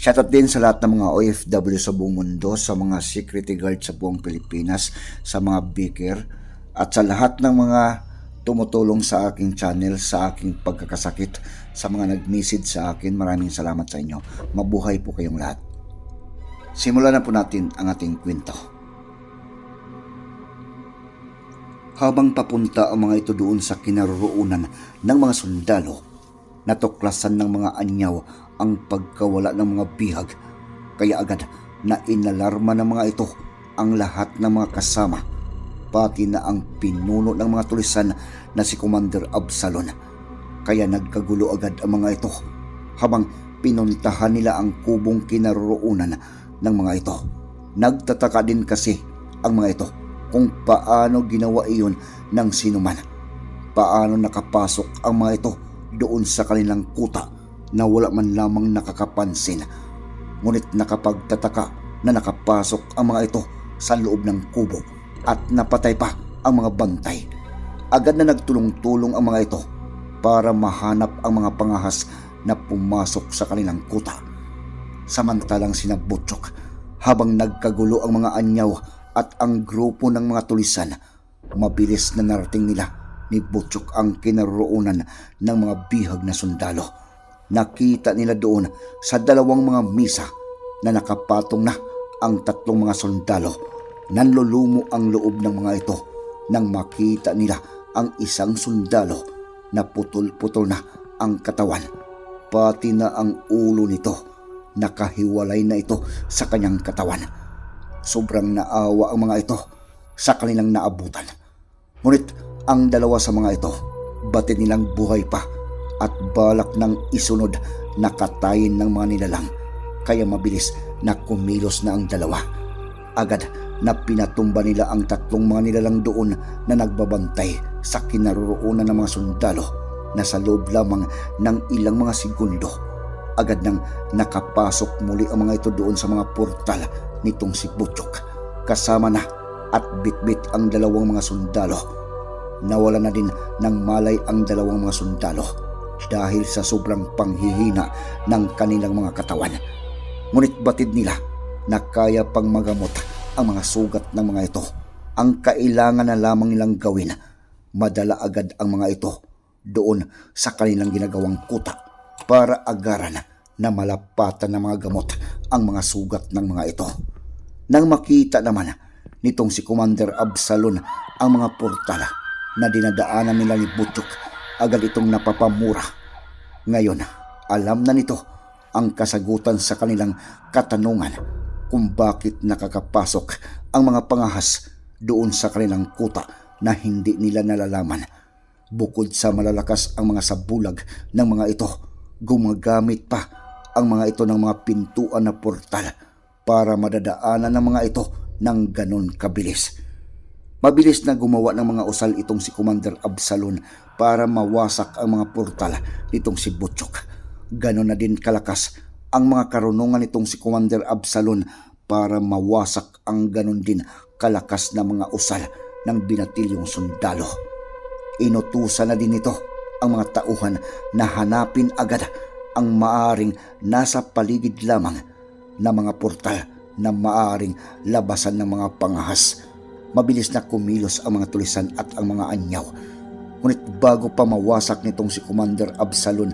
Shoutout din sa lahat ng mga OFW sa buong mundo, sa mga security guard sa buong Pilipinas, sa mga beaker, at sa lahat ng mga tumutulong sa aking channel, sa aking pagkakasakit, sa mga nag-message sa akin. Maraming salamat sa inyo. Mabuhay po kayong lahat. Simulan na po natin ang ating kwento. Habang papunta ang mga ito doon sa kinaroroonan ng mga sundalo, natuklasan ng mga anyaw ang pagkawala ng mga bihag. Kaya agad na inalarma ng mga ito ang lahat ng mga kasama, pati na ang pinuno ng mga tulisan na si Commander Absalon. Kaya nagkagulo agad ang mga ito habang pinuntahan nila ang kubong kinaroroonan ng mga ito. Nagtataka din kasi ang mga ito kung paano ginawa iyon ng sinuman. Paano nakapasok ang mga ito doon sa kanilang kuta na wala man lamang nakakapansin. Ngunit nakapagtataka na nakapasok ang mga ito sa loob ng kubo at napatay pa ang mga bantay. Agad na nagtulong-tulong ang mga ito para mahanap ang mga pangahas na pumasok sa kanilang kuta. Samantalang sina habang nagkagulo ang mga anyaw at ang grupo ng mga tulisan, mabilis na narating nila ni Butchok ang kinaroonan ng mga bihag na sundalo. Nakita nila doon sa dalawang mga misa na nakapatong na ang tatlong mga sundalo. Nanlulumo ang loob ng mga ito nang makita nila ang isang sundalo na putol-putol na ang katawan. Pati na ang ulo nito nakahiwalay na ito sa kanyang katawan. Sobrang naawa ang mga ito sa kanilang naabutan. Ngunit ang dalawa sa mga ito, batid nilang buhay pa at balak ng isunod na katayin ng mga nilalang. Kaya mabilis na kumilos na ang dalawa. Agad na pinatumba nila ang tatlong mga nilalang doon na nagbabantay sa kinaroroonan ng mga sundalo na sa loob lamang ng ilang mga segundo agad nang nakapasok muli ang mga ito doon sa mga portal nitong si Butchok. Kasama na at bitbit ang dalawang mga sundalo. Nawala na din ng malay ang dalawang mga sundalo dahil sa sobrang panghihina ng kanilang mga katawan. Ngunit batid nila na kaya pang magamot ang mga sugat ng mga ito. Ang kailangan na lamang nilang gawin, madala agad ang mga ito doon sa kanilang ginagawang kuta para agaran na malapatan ng mga gamot ang mga sugat ng mga ito. Nang makita naman nitong si Commander Absalon ang mga portala na dinadaanan nila ni Butchok, agad itong napapamura. Ngayon, alam na nito ang kasagutan sa kanilang katanungan kung bakit nakakapasok ang mga pangahas doon sa kanilang kuta na hindi nila nalalaman. Bukod sa malalakas ang mga sabulag ng mga ito, gumagamit pa ang mga ito ng mga pintuan na portal para madadaanan ng mga ito ng ganon kabilis. Mabilis na gumawa ng mga usal itong si Commander Absalon para mawasak ang mga portal nitong si Butchok. Ganon na din kalakas ang mga karunungan nitong si Commander Absalon para mawasak ang ganon din kalakas na mga usal ng binatilyong sundalo. Inutusan na din ito ang mga tauhan na hanapin agad ang maaring nasa paligid lamang na mga portal na maaring labasan ng mga pangahas. Mabilis na kumilos ang mga tulisan at ang mga anyaw. Ngunit bago pa mawasak nitong si Commander Absalon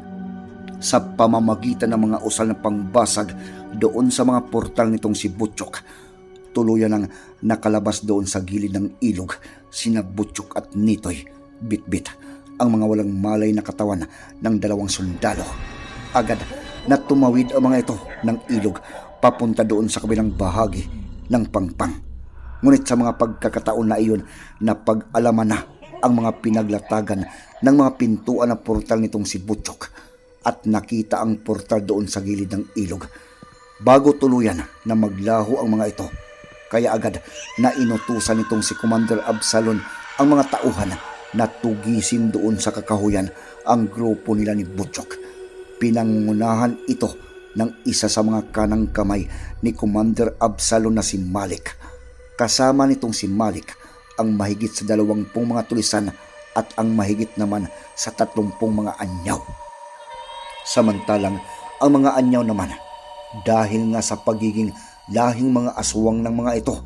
sa pamamagitan ng mga usal na pangbasag doon sa mga portal nitong si Butchok, tuluyan ang nakalabas doon sa gilid ng ilog sina Butchok at Nitoy, bitbit ang mga walang malay na katawan ng dalawang sundalo. Agad na tumawid ang mga ito ng ilog papunta doon sa kabilang bahagi ng pangpang. Ngunit sa mga pagkakataon na iyon na pag-alaman na ang mga pinaglatagan ng mga pintuan na portal nitong si Butchok at nakita ang portal doon sa gilid ng ilog. Bago tuluyan na maglaho ang mga ito, kaya agad na inutusan nitong si Commander Absalon ang mga tauhan na tugisin doon sa kakahuyan ang grupo nila ni Butchok. Pinangunahan ito ng isa sa mga kanang kamay ni Commander Absalon na si Malik. Kasama nitong si Malik ang mahigit sa dalawampung mga tulisan at ang mahigit naman sa tatlumpung mga anyaw. Samantalang ang mga anyaw naman dahil nga sa pagiging lahing mga aswang ng mga ito,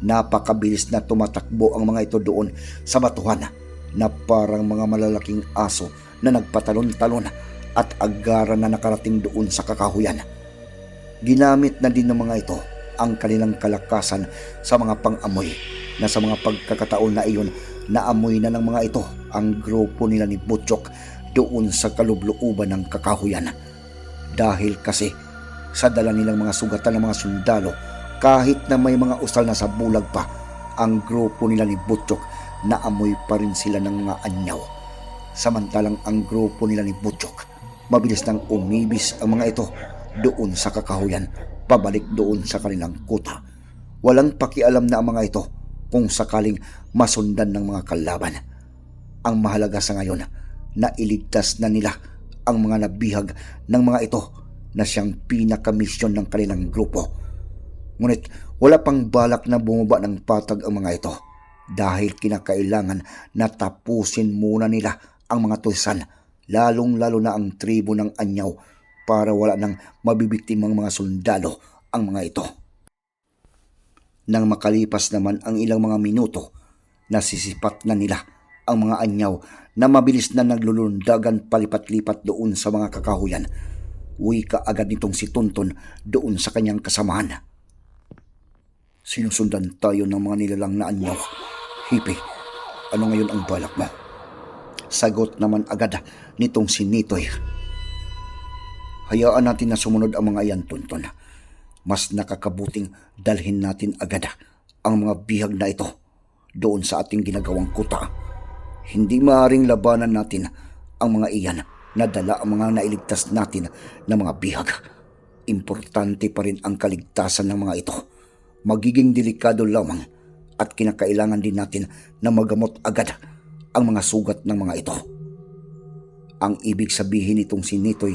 napakabilis na tumatakbo ang mga ito doon sa batuhan na parang mga malalaking aso na nagpatalon-talon at agaran na nakarating doon sa kakahuyan. Ginamit na din ng mga ito ang kanilang kalakasan sa mga pang-amoy na sa mga pagkakataon na iyon naamoy na ng mga ito ang grupo nila ni Butchok doon sa kalublooban ng kakahuyan. Dahil kasi sa dala nilang mga sugatan ng mga sundalo kahit na may mga usal na sa bulag pa ang grupo nila ni Butchok naamoy pa rin sila ng mga anyaw. Samantalang ang grupo nila ni Butchok mabilis nang umibis ang mga ito doon sa kakahuyan pabalik doon sa kanilang kuta. Walang pakialam na ang mga ito kung sakaling masundan ng mga kalaban. Ang mahalaga sa ngayon na iligtas na nila ang mga nabihag ng mga ito na siyang pinakamisyon ng kanilang grupo. Ngunit wala pang balak na bumaba ng patag ang mga ito dahil kinakailangan na tapusin muna nila ang mga tulisan lalong-lalo na ang tribo ng anyaw para wala nang mabibiktimang mga sundalo ang mga ito. Nang makalipas naman ang ilang mga minuto, nasisipat na nila ang mga anyaw na mabilis na naglulundagan palipat-lipat doon sa mga kakahuyan. Uwi ka agad nitong si Tonton doon sa kanyang kasamahan. Sinusundan tayo ng mga nilalang na anyaw. Hipi, ano ngayon ang balak mo? Sagot naman agad nitong si Nitoy. Hayaan natin na sumunod ang mga iyan, Tonton. Mas nakakabuting dalhin natin agad ang mga bihag na ito doon sa ating ginagawang kuta. Hindi maaring labanan natin ang mga iyan na dala ang mga nailigtas natin na mga bihag. Importante pa rin ang kaligtasan ng mga ito. Magiging delikado lamang at kinakailangan din natin na magamot agad ang mga sugat ng mga ito. Ang ibig sabihin nitong si Nitoy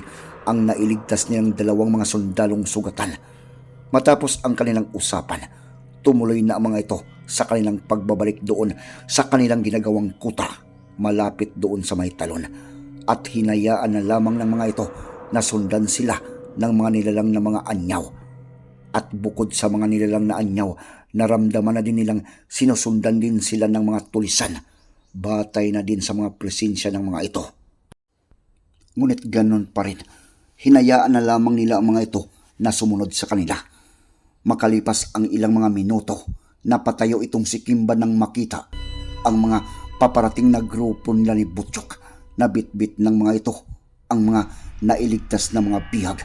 ang nailigtas niyang dalawang mga sundalong sugatan. Matapos ang kanilang usapan, tumuloy na ang mga ito sa kanilang pagbabalik doon sa kanilang ginagawang kuta malapit doon sa may talon at hinayaan na lamang ng mga ito na sundan sila ng mga nilalang na mga anyaw. At bukod sa mga nilalang na anyaw, naramdaman na din nilang sinusundan din sila ng mga tulisan. Batay na din sa mga presensya ng mga ito. Ngunit ganon pa rin, hinayaan na lamang nila ang mga ito na sumunod sa kanila. Makalipas ang ilang mga minuto, napatayo itong si Kimba nang makita ang mga paparating na grupo nila ni Butchok na bitbit ng mga ito ang mga nailigtas na mga bihag.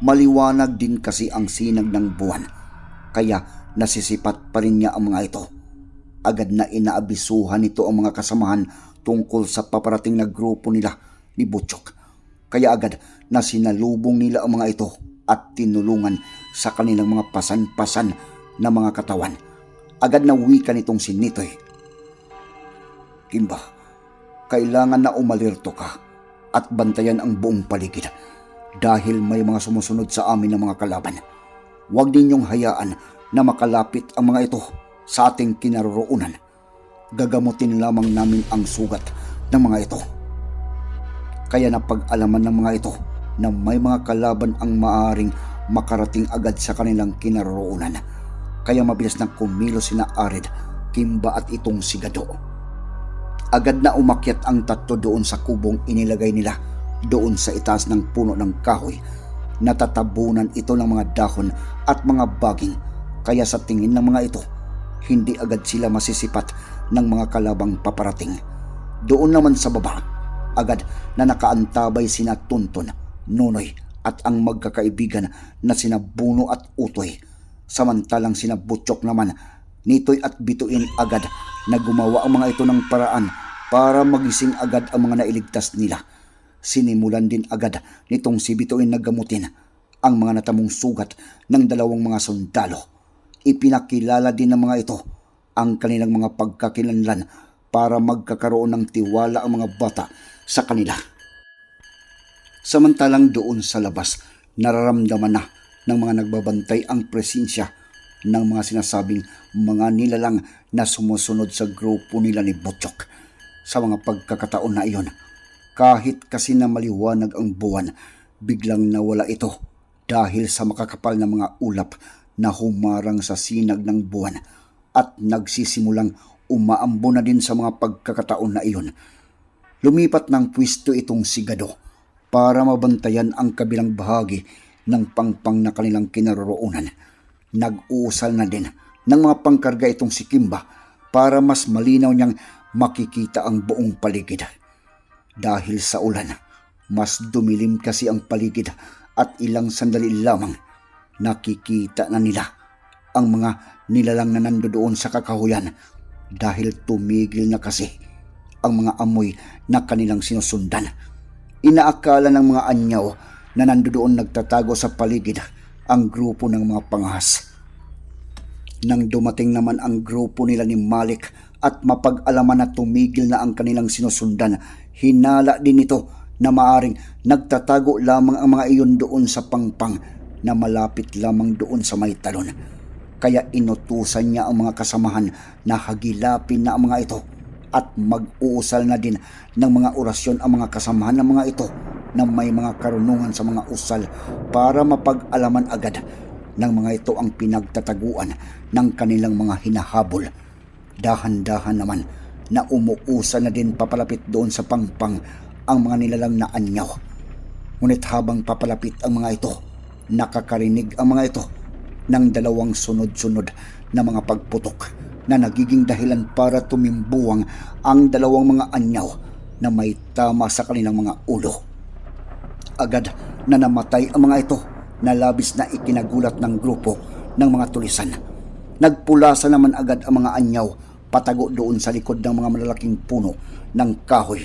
Maliwanag din kasi ang sinag ng buwan, kaya nasisipat pa rin niya ang mga ito. Agad na inaabisuhan nito ang mga kasamahan tungkol sa paparating na grupo nila ni Butchok. Kaya agad na sinalubong nila ang mga ito at tinulungan sa kanilang mga pasan-pasan na mga katawan. Agad na wika nitong si Nitoy. Kimba, kailangan na umalirto ka at bantayan ang buong paligid dahil may mga sumusunod sa amin ng mga kalaban. Huwag ninyong hayaan na makalapit ang mga ito sa ating kinaroroonan. Gagamutin lamang namin ang sugat ng mga ito. Kaya napag-alaman ng mga ito na may mga kalaban ang maaring makarating agad sa kanilang kinaroroonan. Kaya mabilis na kumilos sina Arid, Kimba at itong si Gado. Agad na umakyat ang tatlo doon sa kubong inilagay nila doon sa itaas ng puno ng kahoy. Natatabunan ito ng mga dahon at mga baging Kaya sa tingin ng mga ito, hindi agad sila masisipat ng mga kalabang paparating. Doon naman sa baba, agad na nakaantabay sina Tuntun, Nunoy at ang magkakaibigan na sina Buno at Utoy. Samantalang sina Butchok naman, Nitoy at Bituin agad na gumawa ang mga ito ng paraan para magising agad ang mga nailigtas nila. Sinimulan din agad nitong si Bituin na gamutin ang mga natamong sugat ng dalawang mga sundalo. Ipinakilala din ng mga ito ang kanilang mga pagkakilanlan para magkakaroon ng tiwala ang mga bata sa kanila. Samantalang doon sa labas, nararamdaman na ng mga nagbabantay ang presensya ng mga sinasabing mga nilalang na sumusunod sa grupo nila ni Butchok. Sa mga pagkakataon na iyon, kahit kasi na maliwanag ang buwan, biglang nawala ito dahil sa makakapal na mga ulap na humarang sa sinag ng buwan at nagsisimulang umaambo na din sa mga pagkakataon na iyon. Lumipat ng pwisto itong sigado para mabantayan ang kabilang bahagi ng pangpang na kanilang kinaroroonan. Nag-uusal na din ng mga pangkarga itong si Kimba para mas malinaw niyang makikita ang buong paligid. Dahil sa ulan, mas dumilim kasi ang paligid at ilang sandali lamang nakikita na nila ang mga nilalang na nandoon sa kakahuyan dahil tumigil na kasi ang mga amoy na kanilang sinusundan. Inaakala ng mga anyaw na nandoon nagtatago sa paligid ang grupo ng mga pangahas. Nang dumating naman ang grupo nila ni Malik at mapag-alaman na tumigil na ang kanilang sinusundan, hinala din ito na maaring nagtatago lamang ang mga iyon doon sa pangpang na malapit lamang doon sa may talon. Kaya inutusan niya ang mga kasamahan na hagilapin na ang mga ito at mag-uusal na din ng mga orasyon ang mga kasamahan ng mga ito na may mga karunungan sa mga usal para mapag-alaman agad ng mga ito ang pinagtataguan ng kanilang mga hinahabol. Dahan-dahan naman na umuusal na din papalapit doon sa pangpang ang mga nilalang na anyaw. Ngunit habang papalapit ang mga ito, nakakarinig ang mga ito ng dalawang sunod-sunod na mga pagputok na nagiging dahilan para tumimbuwang ang dalawang mga anyaw na may tama sa kanilang mga ulo. Agad na namatay ang mga ito na labis na ikinagulat ng grupo ng mga tulisan. Nagpulasa naman agad ang mga anyaw patago doon sa likod ng mga malalaking puno ng kahoy.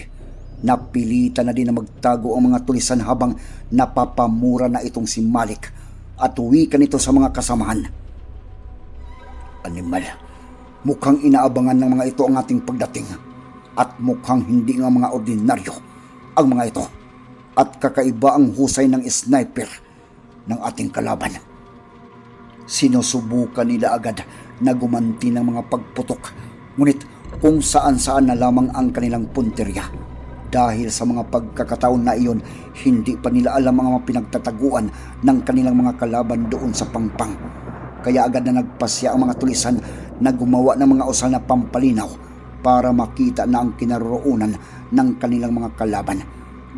Napilitan na din na magtago ang mga tulisan habang napapamura na itong si Malik at uwi ka nito sa mga kasamahan. Animal, mukhang inaabangan ng mga ito ang ating pagdating at mukhang hindi nga mga ordinaryo ang mga ito at kakaiba ang husay ng sniper ng ating kalaban. Sinusubukan nila agad na gumanti ng mga pagputok ngunit kung saan-saan na lamang ang kanilang punterya. Dahil sa mga pagkakataon na iyon, hindi pa nila alam ang mga pinagtataguan ng kanilang mga kalaban doon sa pangpang. Kaya agad na nagpasya ang mga tulisan na gumawa ng mga usal na pampalinaw para makita na ang kinaroroonan ng kanilang mga kalaban.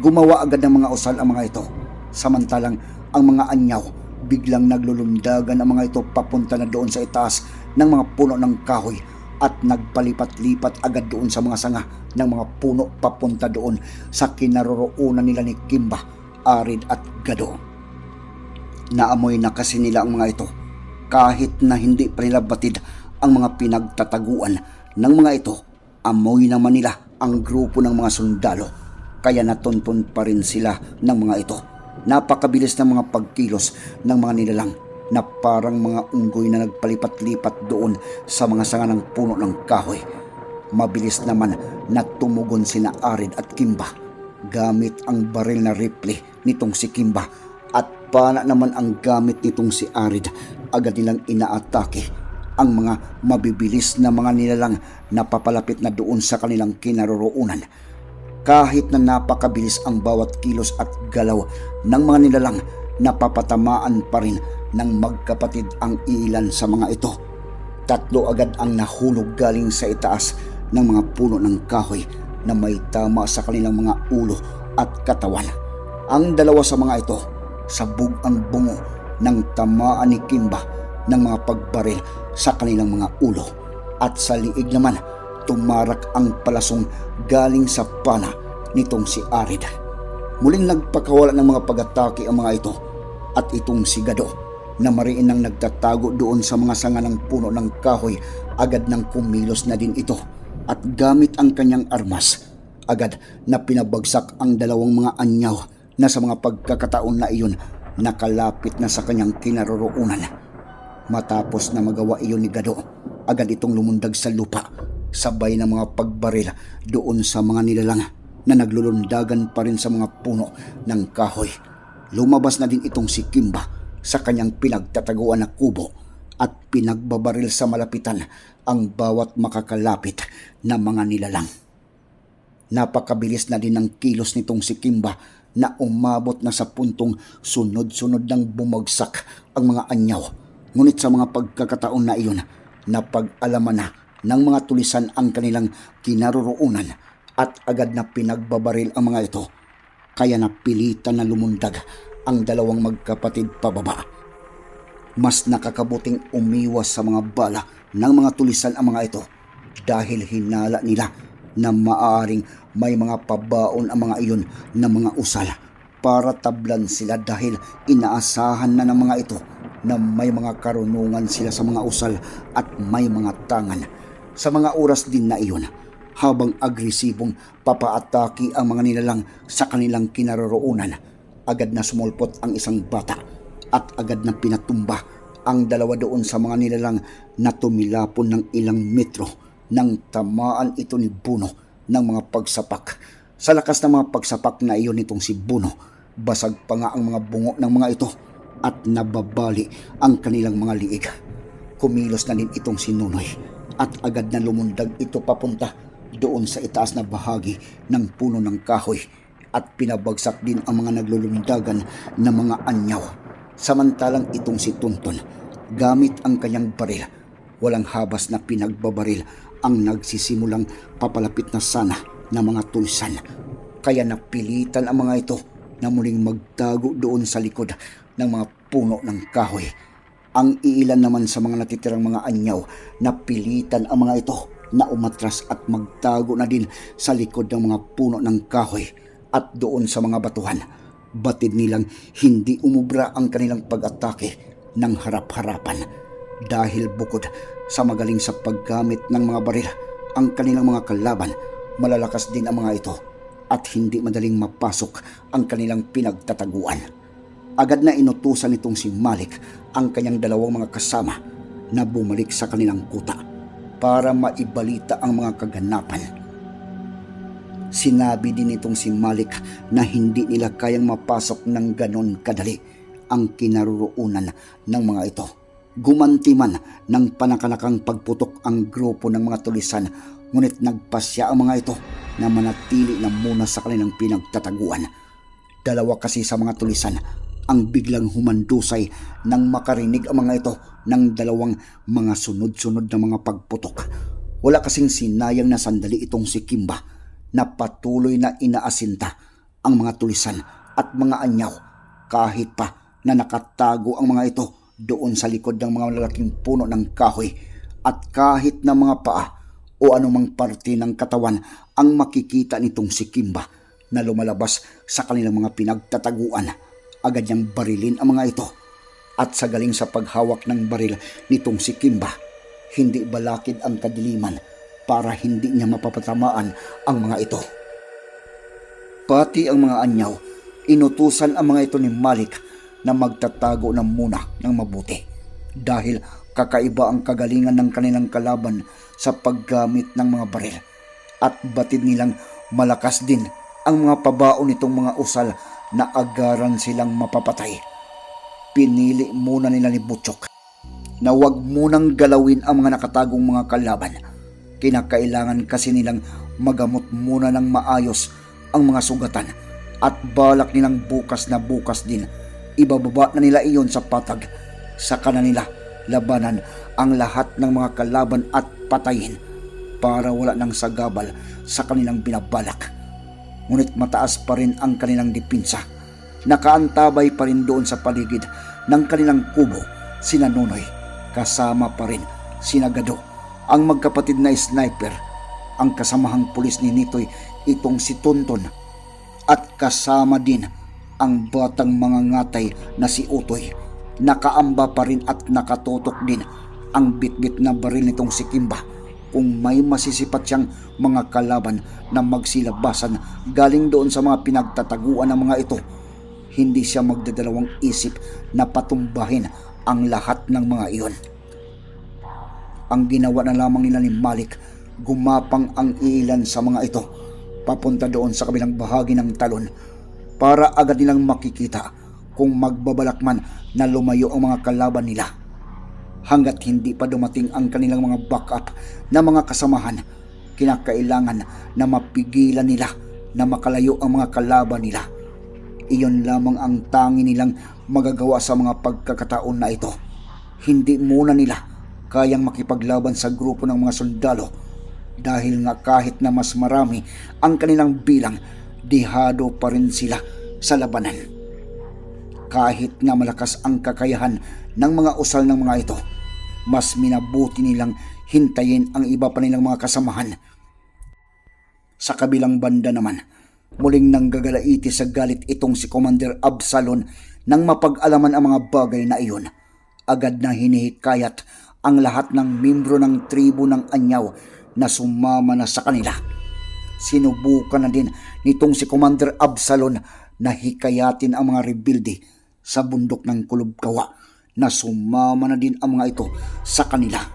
Gumawa agad ng mga usal ang mga ito. Samantalang ang mga anyaw biglang naglulundagan ang mga ito papunta na doon sa itaas ng mga puno ng kahoy at nagpalipat-lipat agad doon sa mga sanga ng mga puno papunta doon sa kinaroroonan nila ni Kimba, Arid at Gado. Naamoy na kasi nila ang mga ito kahit na hindi pa nila batid ang mga pinagtataguan ng mga ito, amoy naman nila ang grupo ng mga sundalo kaya natuntun pa rin sila ng mga ito. Napakabilis ng mga pagkilos ng mga nilalang na parang mga unggoy na nagpalipat-lipat doon sa mga sanga ng puno ng kahoy. Mabilis naman na tumugon sina Arid at Kimba gamit ang baril na rifle nitong si Kimba at pana naman ang gamit nitong si Arid agad nilang inaatake ang mga mabibilis na mga nilalang na papalapit na doon sa kanilang kinaroroonan kahit na napakabilis ang bawat kilos at galaw ng mga nilalang napapatamaan pa rin ng magkapatid ang ilan sa mga ito. Tatlo agad ang nahulog galing sa itaas ng mga puno ng kahoy na may tama sa kanilang mga ulo at katawan. Ang dalawa sa mga ito, sabog ang bungo ng tamaan ni Kimba ng mga pagbaril sa kanilang mga ulo at sa liig naman tumarak ang palasong galing sa pana nitong si Arid. Muling nagpakawala ng mga pag-atake ang mga ito at itong si Gado na mariin ang nagtatago doon sa mga sanga ng puno ng kahoy agad nang kumilos na din ito at gamit ang kanyang armas agad na pinabagsak ang dalawang mga anyaw na sa mga pagkakataon na iyon nakalapit na sa kanyang kinaroroonan. Matapos na magawa iyon ni Gado, agad itong lumundag sa lupa sabay ng mga pagbaril doon sa mga nilalang na naglulundagan pa rin sa mga puno ng kahoy. Lumabas na din itong si Kimba sa kanyang pinagtataguan na kubo at pinagbabaril sa malapitan ang bawat makakalapit na mga nilalang. Napakabilis na din ng kilos nitong si Kimba na umabot na sa puntong sunod-sunod ng bumagsak ang mga anyaw. Ngunit sa mga pagkakataon na iyon, napag-alaman na ng mga tulisan ang kanilang kinaroroonan at agad na pinagbabaril ang mga ito. Kaya napilitan na lumundag ang dalawang magkapatid pababa. Mas nakakabuting umiwas sa mga bala ng mga tulisan ang mga ito dahil hinala nila na maaaring may mga pabaon ang mga iyon na mga usal para tablan sila dahil inaasahan na ng mga ito na may mga karunungan sila sa mga usal at may mga tangan. Sa mga oras din na iyon, habang agresibong papaatake ang mga nilalang sa kanilang kinaroroonan, agad na sumulpot ang isang bata at agad na pinatumba ang dalawa doon sa mga nilalang na tumilapon ng ilang metro nang tamaan ito ni Buno ng mga pagsapak. Sa lakas ng mga pagsapak na iyon nitong si Buno, basag pa nga ang mga bungo ng mga ito at nababali ang kanilang mga liig. Kumilos na din itong si Nunoy at agad na lumundag ito papunta doon sa itaas na bahagi ng puno ng kahoy at pinabagsak din ang mga naglulundagan na mga anyaw. Samantalang itong si Tunton, gamit ang kanyang baril, walang habas na pinagbabaril ang nagsisimulang papalapit na sana na mga tulsan. Kaya napilitan ang mga ito na muling magtago doon sa likod ng mga puno ng kahoy. Ang iilan naman sa mga natitirang mga anyaw na pilitan ang mga ito na umatras at magtago na din sa likod ng mga puno ng kahoy at doon sa mga batuhan. Batid nilang hindi umubra ang kanilang pag-atake ng harap-harapan dahil bukod sa magaling sa paggamit ng mga baril ang kanilang mga kalaban, malalakas din ang mga ito at hindi madaling mapasok ang kanilang pinagtataguan. Agad na inutusan nitong si Malik ang kanyang dalawang mga kasama na bumalik sa kanilang kuta para maibalita ang mga kaganapan. Sinabi din nitong si Malik na hindi nila kayang mapasok ng ganon kadali ang kinaroroonan ng mga ito. Gumanti man ng panakanakang pagputok ang grupo ng mga tulisan ngunit nagpasya ang mga ito na manatili na muna sa kanilang pinagtataguan. Dalawa kasi sa mga tulisan ang biglang humandusay nang makarinig ang mga ito ng dalawang mga sunod-sunod na mga pagputok. Wala kasing sinayang na sandali itong si Kimba na patuloy na inaasinta ang mga tulisan at mga anyaw kahit pa na nakatago ang mga ito doon sa likod ng mga lalaking puno ng kahoy at kahit na mga paa o anumang parte ng katawan ang makikita nitong si Kimba na lumalabas sa kanilang mga pinagtataguan. Agad niyang barilin ang mga ito. At sa galing sa paghawak ng baril nitong si Kimba, hindi balakid ang kadiliman para hindi niya mapapatamaan ang mga ito. Pati ang mga anyaw, inutusan ang mga ito ni Malik na magtatago ng muna ng mabuti. Dahil kakaiba ang kagalingan ng kanilang kalaban sa paggamit ng mga baril. At batid nilang malakas din ang mga pabaon nitong mga usal na agaran silang mapapatay. Pinili muna nila ni Butchok na huwag munang galawin ang mga nakatagong mga kalaban. Kinakailangan kasi nilang magamot muna ng maayos ang mga sugatan at balak nilang bukas na bukas din ibababa na nila iyon sa patag sa kanila labanan ang lahat ng mga kalaban at patayin para wala nang sagabal sa kanilang binabalak. Ngunit mataas pa rin ang kanilang dipinsa. Nakaantabay pa rin doon sa paligid ng kanilang kubo sina Nunoy, kasama pa rin si Nagado, ang magkapatid na sniper, ang kasamahang pulis ni Nitoy itong si Tonton at kasama din ang batang mga ngatay na si Utoy. Nakaamba pa rin at nakatutok din ang bitbit na baril nitong si Kimba kung may masisipat siyang mga kalaban na magsilabasan galing doon sa mga pinagtataguan ng mga ito. Hindi siya magdadalawang isip na patumbahin ang lahat ng mga iyon. Ang ginawa na lamang nila ni Malik, gumapang ang ilan sa mga ito papunta doon sa kabilang bahagi ng talon para agad nilang makikita kung magbabalak man na lumayo ang mga kalaban nila. Hanggat hindi pa dumating ang kanilang mga backup na mga kasamahan, kinakailangan na mapigilan nila na makalayo ang mga kalaban nila. Iyon lamang ang tangi nilang magagawa sa mga pagkakataon na ito. Hindi muna nila kayang makipaglaban sa grupo ng mga sundalo dahil nga kahit na mas marami ang kanilang bilang, dihado pa rin sila sa labanan. Kahit na malakas ang kakayahan ng mga usal ng mga ito, mas minabuti nilang hintayin ang iba pa nilang mga kasamahan. Sa kabilang banda naman, muling nanggagalaiti sa galit itong si Commander Absalon nang mapag-alaman ang mga bagay na iyon. Agad na hinihikayat ang lahat ng membro ng tribo ng Anyaw na sumama na sa kanila. Sinubukan na din nitong si Commander Absalon na hikayatin ang mga rebuilde sa bundok ng Kulubkawa na sumama na din ang mga ito sa kanila.